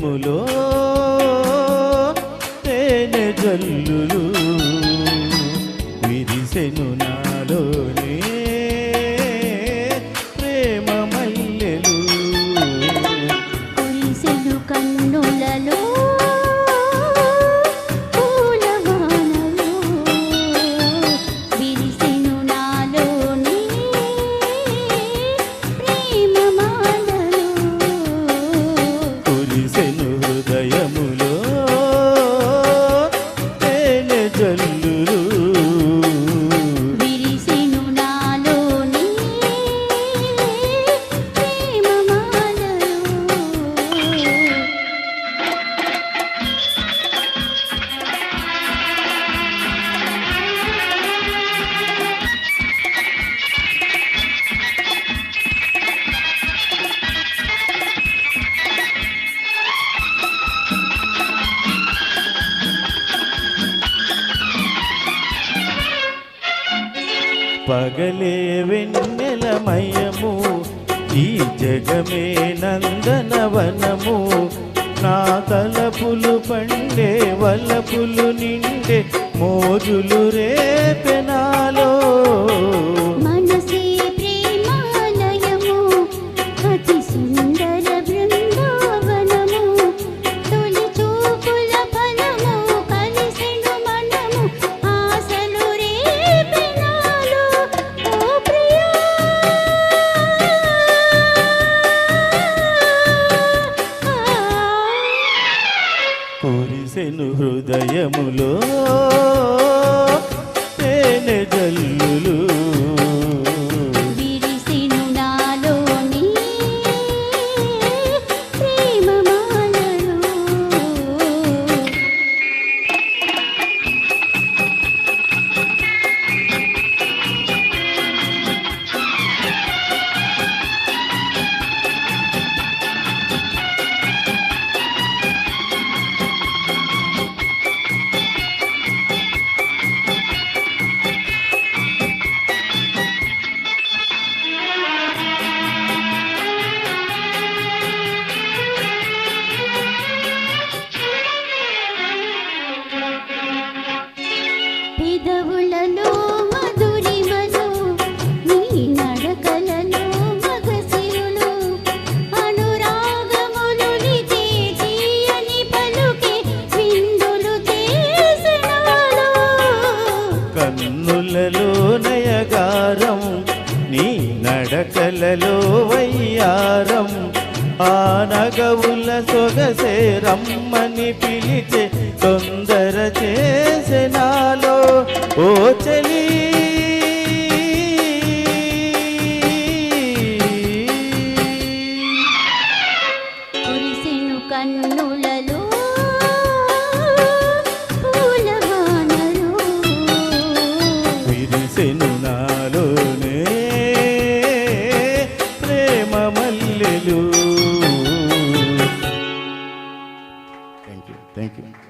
ములో తేనె జల్లులు విరిసెను నా పగలే వెన్నెలమయము ఈ జగమే నందనవనము నా తలపులు పండే వలపులు నిండే మోజులు రేపెనాలో. కురిసెను హృదయములో తేనె జల్లు ఆధారం నీ నడకలలో వయ్యారం. ఆ నగవుల సొగసే రమ్మని పిలిచే తొందర చేసినాలో ఓ చలి. కన్నుల Hallelujah. Thank you. Thank you.